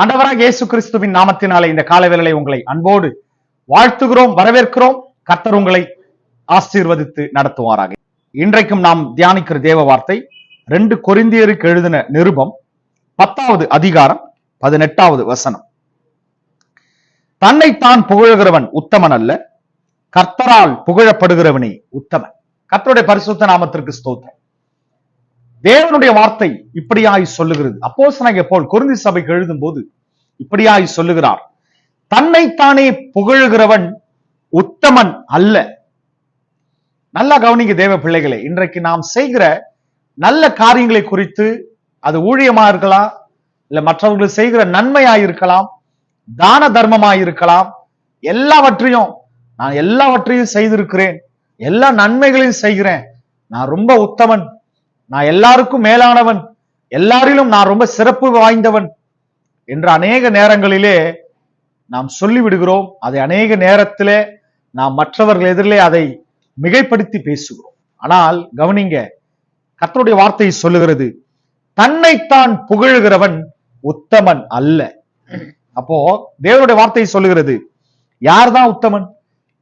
அண்டவராக இயேசு கிறிஸ்துவின் நாமத்தினாலே இந்த காலவேளை உங்களை அன்போடு வாழ்த்துகிறோம் வரவேற்கிறோம். கர்த்தர் உங்களை ஆசீர்வதித்து நடத்துவாராக. இன்றைக்கும் நாம் தியானிக்கிற தேவ வார்த்தை ரெண்டு கொரிந்தியருக்கு எழுதின நிருபம் பத்தாவது அதிகாரம் பதினெட்டாவது வசனம். தன்னைத்தான் புகழுகிறவன் உத்தமன் அல்ல கர்த்தரால் புகழப்படுகிறவனே உத்தமன். கர்த்தருடைய பரிசுத்த நாமத்திற்கு ஸ்தோத்திரம். தேவனுடைய வார்த்தை இப்படியாய் சொல்லுகிறது. அப்போ போல் குருந்தி சபைக்கு எழுதும் போது இப்படியாய் சொல்லுகிறார். தன்னைத்தானே புகழுகிறவன் உத்தமன் அல்ல. நல்லா கவனிங்க தேவ பிள்ளைகளே இன்றைக்கு நாம் செய்கிற நல்ல காரியங்களை குறித்து அது ஊழியமா இருக்கலாம் இல்ல மற்றவர்கள் செய்கிற நன்மையா இருக்கலாம் தான தர்மமாயிருக்கலாம் எல்லாவற்றையும் நான் எல்லாவற்றையும் செய்திருக்கிறேன் எல்லா நன்மைகளையும் செய்கிறேன் நான் ரொம்ப உத்தமன் நான் எல்லாருக்கும் மேலானவன் எல்லாரிலும் நான் ரொம்ப சிறப்பு வாய்ந்தவன் என்று அநேக நேரங்களிலே நாம் சொல்லிவிடுகிறோம். அதை அநேக நேரத்திலே நாம் மற்றவர்கள் எதிரிலே அதை மிகைப்படுத்தி பேசுகிறோம். ஆனால் கவனிங்க கர்த்தருடைய வார்த்தையை சொல்லுகிறது தன்னைத்தான் புகழுகிறவன் உத்தமன் அல்ல. அப்போ தேவனுடைய வார்த்தையை சொல்லுகிறது யார்தான் உத்தமன்?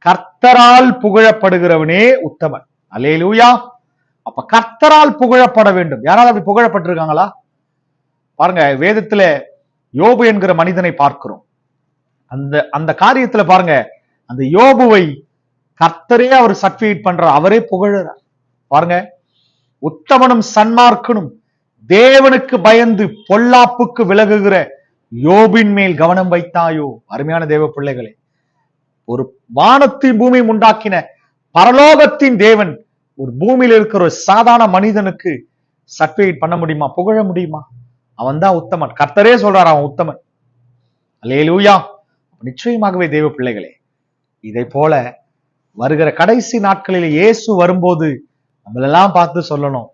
கர்த்தரால் புகழப்படுகிறவனே உத்தமன். அல்லேலூயா! அப்ப கர்த்தரால் புகழப்பட வேண்டும். யாராவது அப்படி புகழப்பட்டிருக்காங்களா? பாருங்க வேதத்துல யோபு என்கிற மனிதனை பார்க்கிறோம். அந்த அந்த காரியத்துல பாருங்க அந்த யோபுவை கர்த்தரே அவர் சர்டிஃபிகேட் பண்றார் அவரே புகழறார். பாருங்க உத்தமனும் சன்மார்க்கனும் தேவனுக்கு பயந்து பொல்லாப்புக்கு விலகுகிற யோபின் மேல் கவனம் வைத்தாயோ? அருமையான தேவ பிள்ளைகளே ஒரு வானத்தின் பூமியும் உண்டாக்கின பரலோகத்தின் தேவன் ஒரு பூமியில இருக்கிற ஒரு சாதாரண மனிதனுக்கு சர்டிஃபிகேட் பண்ண முடியுமா? புகழ முடியுமா? அவன் தான் உத்தமன். கர்த்தரே சொல்றார் அவன் உத்தமன். அல்லேலூயா நிச்சயமாகவே தேவ பிள்ளைகளே இதை போல வருகிற கடைசி நாட்களில் இயேசு வரும்போது நம்மளெல்லாம் பார்த்து சொல்லணும்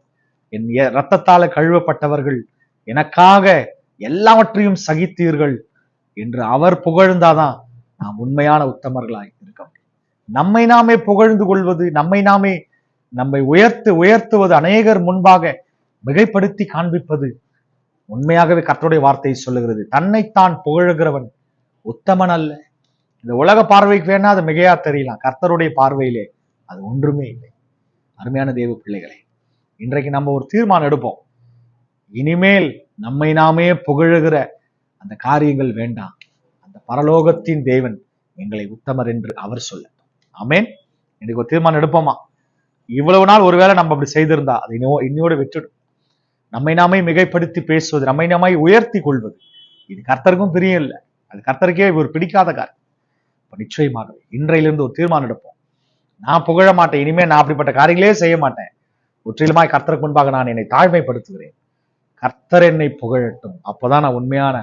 என் ரத்தத்தால கழுவப்பட்டவர்கள் எனக்காக எல்லாவற்றையும் சகித்தீர்கள் என்று அவர் புகழ்ந்தாதான் நாம் உண்மையான உத்தமர்களாய் இருக்க முடியும். நம்மை நாமே புகழ்ந்து கொள்வது நம்மை நாமே நம்மை உயர்த்து உயர்த்துவது அநேகர் முன்பாக மிகைப்படுத்தி காண்பிப்பது உண்மையாகவே கர்த்தருடைய வார்த்தை சொல்லுகிறது. தன்னைத்தான் புகழுகிறவன் உத்தமன் அல்ல. இந்த உலக பார்வைக்கு வேணா அது மிகையா தெரியலாம். கர்த்தருடைய பார்வையிலே அது ஒன்றுமே இல்லை. அருமையான தேவ பிள்ளைகளே இன்றைக்கு நம்ம ஒரு தீர்மானம் எடுப்போம். இனிமேல் நம்மை நாமே புகழுகிற அந்த காரியங்கள் வேண்டாம். அந்த பரலோகத்தின் தேவன் எங்களை உத்தமர் என்று அவர் சொல்லட்டும். ஆமேன். இன்னைக்கு ஒரு தீர்மானம் எடுப்போமா? இவ்வளவு நாள் ஒருவேளை நம்ம அப்படி செய்திருந்தா அதை இன்னோ இன்னையோட விட்டுடும் நம்மை நாமே மிகைப்படுத்தி பேசுவது நம்மை நாமே உயர்த்தி கொள்வது. இது கர்த்தருக்கும் பிரியம் இல்லை. அது கர்த்தருக்கே ஒரு பிடிக்காத காரியம். இப்போ நிச்சயமாகவே இன்றையிலிருந்து ஒரு தீர்மானம் எடுப்போம். நான் புகழ மாட்டேன் இனிமேல் நான் அப்படிப்பட்ட காரியங்களே செய்ய மாட்டேன். முற்றிலுமாய் கர்த்தருக்கு முன்பாக நான் என்னை தாழ்மைப்படுத்துகிறேன். கர்த்தர் என்னை புகழட்டும். அப்பதான் நான் உண்மையான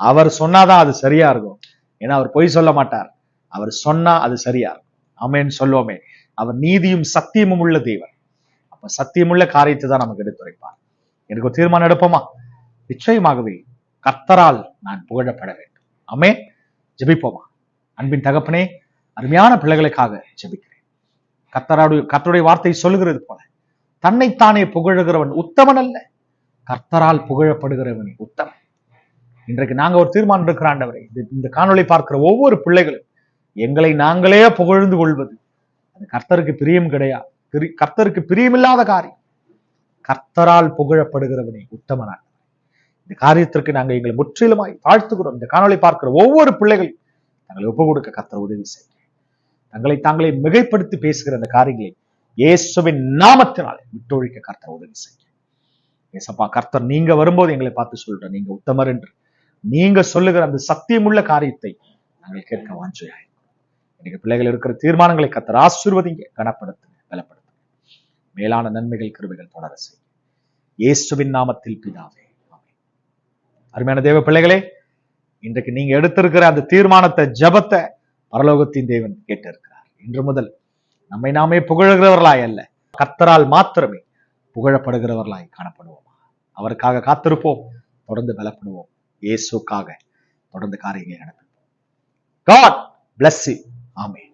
அவர் சொன்னாதான் அது சரியா இருக்கும். ஏன்னா அவர் பொய் சொல்ல மாட்டார். அவர் சொன்னா அது சரியா இருக்கும். ஆமென்னு சொல்லுவோமே. அவர் நீதியும் சத்தியமும் உள்ள தேவன். அப்ப சத்தியமுள்ள காரியத்தை தான் நமக்கு எடுத்துரைப்பார் எனக்கு ஒரு தீர்மானம் எடுப்போமா? நிச்சயமாகவே கர்த்தரால் நான் புகழப்பட வேண்டும். ஆமே ஜெபிப்போமா? அன்பின் தகப்பனே அருமையான பிள்ளைகளுக்காக ஜெபிக்கிறேன். கர்த்தராடு கர்த்தருடைய வார்த்தை சொல்லுகிறது போல தன்னைத்தானே புகழுகிறவன் உத்தமன் அல்ல கர்த்தரால் புகழப்படுகிறவன் உத்தமன். இன்றைக்கு நாங்க ஒரு தீர்மானம் இருக்கிறாண்டவரை இந்த காணொலி பார்க்கிற ஒவ்வொரு பிள்ளைகளும் எங்களை நாங்களே புகழ்ந்து கொள்வது. அது கர்த்தருக்கு பிரியம் கிடையாது பிரி- கர்த்தருக்கு பிரியமில்லாத காரியம். கர்த்தரால் புகழப்படுகிறவனே உத்தமனாக இந்த காரியத்திற்கு நாங்கள் எங்களை முற்றிலுமாய் தாழ்த்துகிறோம். இந்த காணொலி பார்க்கிற ஒவ்வொரு பிள்ளைகளும் தங்களை ஒப்பு கொடுக்க கர்த்தர் உதவி செய்ய தங்களை தாங்களே மிகைப்படுத்தி பேசுகிற அந்த காரியங்களை இயேசுவின் நாமத்தினாலே விட்டொழிக்க கர்த்தர் உதவி செய்ய ஏசப்பா கர்த்தர் நீங்க வரும்போது எங்களை பார்த்து சொல்ற நீங்க உத்தமர் என்று நீங்க சொல்லுகிற அந்த சத்தியமுள்ள காரியத்தை நாங்கள் கேட்க வாஞ்சையாய் இன்னைக்கு பிள்ளைகள் இருக்கிற தீர்மானங்களை கத்தர் ஆசீர்வதிங்க கனப்படுத்துங்க பலப்படுத்துங்க. மேலான நன்மைகள் கிருபைகள் தொடர செய்யும் இயேசுவின் நாமத்தில் பிதாவே அருமையான தேவ பிள்ளைகளே இன்றைக்கு நீங்க எடுத்திருக்கிற அந்த தீர்மானத்தை ஜபத்தை பரலோகத்தின் தேவன் கேட்டிருக்கிறார். இன்று முதல் நம்மை நாமே புகழுகிறவர்களாய் அல்ல கத்தரால் மாத்திரமே புகழப்படுகிறவர்களாய் காணப்படுவோம்? அவருக்காக காத்திருப்போம் தொடர்ந்து பலப்படுவோம். இயேசுக்காக தொடர்ந்து காரியங்களை நடத்துவோம். காட் bless ஆமே